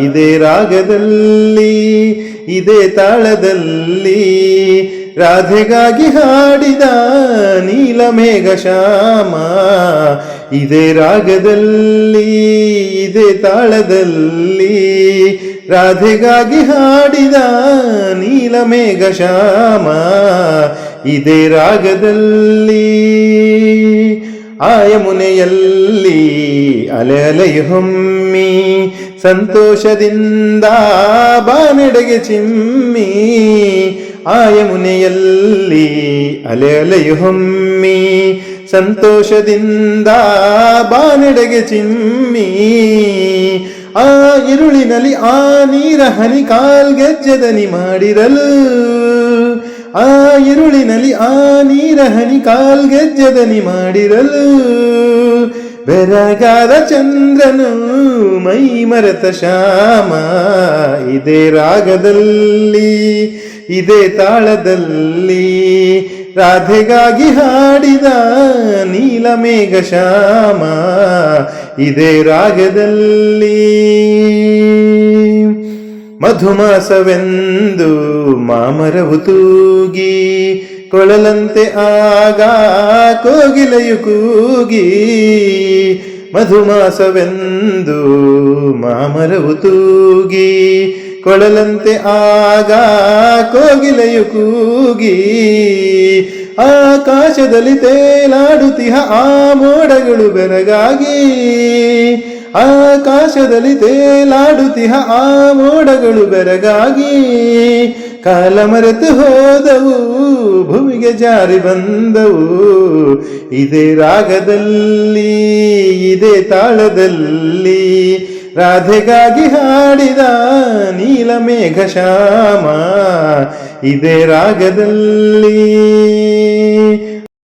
ಇದೇ ರಾಗದಲ್ಲಿ, ಇದೇ ತಾಳದಲ್ಲಿ ರಾಧೆಗಾಗಿ ಹಾಡಿದ ನೀಲಮೇಘ ಶ್ಯಾಮ. ಇದೇ ರಾಗದಲ್ಲಿ, ಇದೇ ತಾಳದಲ್ಲಿ ರಾಧೆಗಾಗಿ ಹಾಡಿದ ನೀಲಮೇಘ ಶ್ಯಾಮ. ಇದೇ ರಾಗದಲ್ಲಿ ಆ ಯಮುನೆಯಲ್ಲಿ ಅಲೆ ಹೊಮ್ಮಿ, ಸಂತೋಷದಿಂದ ಬಾನೆಡೆಗೆ ಚಿಮ್ಮಿ ಆ ಯಮುನೆಯಲ್ಲಿ ಅಲೆ ಹೊಮ್ಮಿ, ಸಂತೋಷದಿಂದ ಬಾನೆಡೆಗೆ ಚಿಮ್ಮಿ, ಆ ಇರುಳಿನಲ್ಲಿ ಆ ನೀರ ಹನಿ ಕಾಲ್ಗೆಜ್ಜದನಿ ಮಾಡಿರಲು ಆ ಇರುಳಿನಲ್ಲಿ ಆ ನೀರ ಹನಿ ಕಾಲ್ಗೆಜ್ಜದನಿ ಮಾಡಿರಲು ಬೆರಗಾದ ಚಂದ್ರನು ಮೈ ಮರೆತ ಶ್ಯಾಮ ಇದೇ ರಾಗದಲ್ಲಿ ಇದೇ ತಾಳದಲ್ಲಿ ರಾಧೆಗಾಗಿ ಹಾಡಿದ ನೀಲಮೇಘ ಶ್ಯಾಮ ಇದೇ ರಾಗದಲ್ಲಿ ಮಧುಮಾಸವೆಂದು ಮಾಮರವು ತೂಗಿ ಕೊಳಲಂತೆ ಆಗ ಕೋಗಿಲೆಯು ಕೂಗಿ ಮಧುಮಾಸವೆಂದು ಮಾಮರವು ತೂಗಿ ಕೊಳಲಂತೆ ಆಗ ಕೋಗಿಲೆಯು ಕೂಗಿ ಆಕಾಶದಲ್ಲಿ ತೇಲಾಡುತ್ತಿಹ ಆ ಮೋಡಗಳು ಬೆರಗಾಗಿ ಆಕಾಶದಲ್ಲಿ ತೇಲಾಡುತ್ತಿಹ ಆ ಮೋಡಗಳು ಬೆರಗಾಗಿ ಕಾಲ ಮರೆತು ಹೋದವು, ಭೂಮಿಗೆ ಜಾರಿ ಬಂದವು. ಇದೇ ರಾಗದಲ್ಲಿ, ಇದೇ ತಾಳದಲ್ಲಿ ರಾಧೆಗಾಗಿ ಹಾಡಿದ ನೀಲಮೇಘ ಶ್ಯಾಮ. ಇದೇ ರಾಗದಲ್ಲಿ